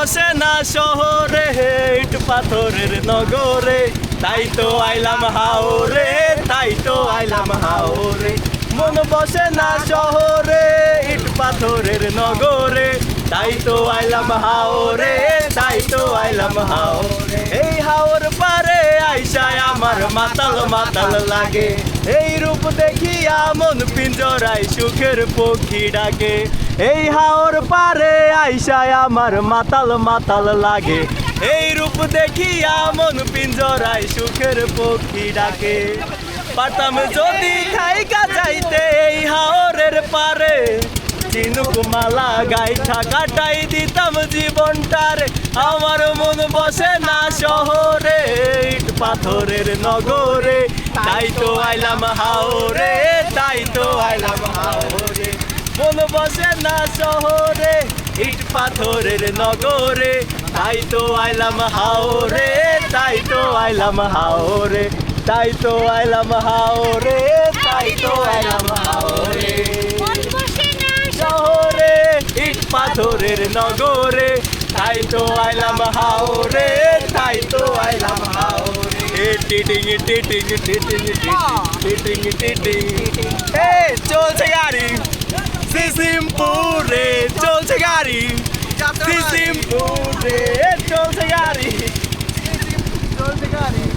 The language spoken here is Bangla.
বসে না শহরে, ইট পাথরের নগরে। তাই তো আইলাম হাওরে, তাই তো আইলাম হাওরে। মন বসে না শহরে, ইট পাথরের নগরে। তাই তো আইলাম হাওরে, তাই তো আইলাম হাওরে। এই হাওর পারে আইসায় আমার মাতাল মাতাল লাগে। এই রূপ দেখিয়া মন পিঞ্জরায় সুখের পক্ষী ডাকে। এই হাওর পারে আইসায় আমার মাতাল মাতাল লাগে। এই রূপ দেখিয়া মন পিঞ্জরায় সুখের পক্ষী ডাকে। পাতাম যদি খাইকা যাইতে এই হাওরের পারে। চিনুক মালা গাইঠা কাটাই দিতাম জীবনটারে। আমার মন বসে না শহরে পাথরের নগরে। তাই তো আইলাম হাওরে, তাই তো আইলাম হাওরে। মন বসে না শহরে ইট পাথরের নগরে তাই তো আইলাম হাওরে তাই তো আইলাম হাওরে তাই তো আইলাম হাওরে তাই তো আইলাম হাওরে। শহরে ইট পাথরের নগরে তাই তো আইলাম হাওরে তাই তো আইলাম হাওরে। টিটিং টিটিং টিটিং টিটিং টিটিং টিটিং। এ চলছে গাড়ি।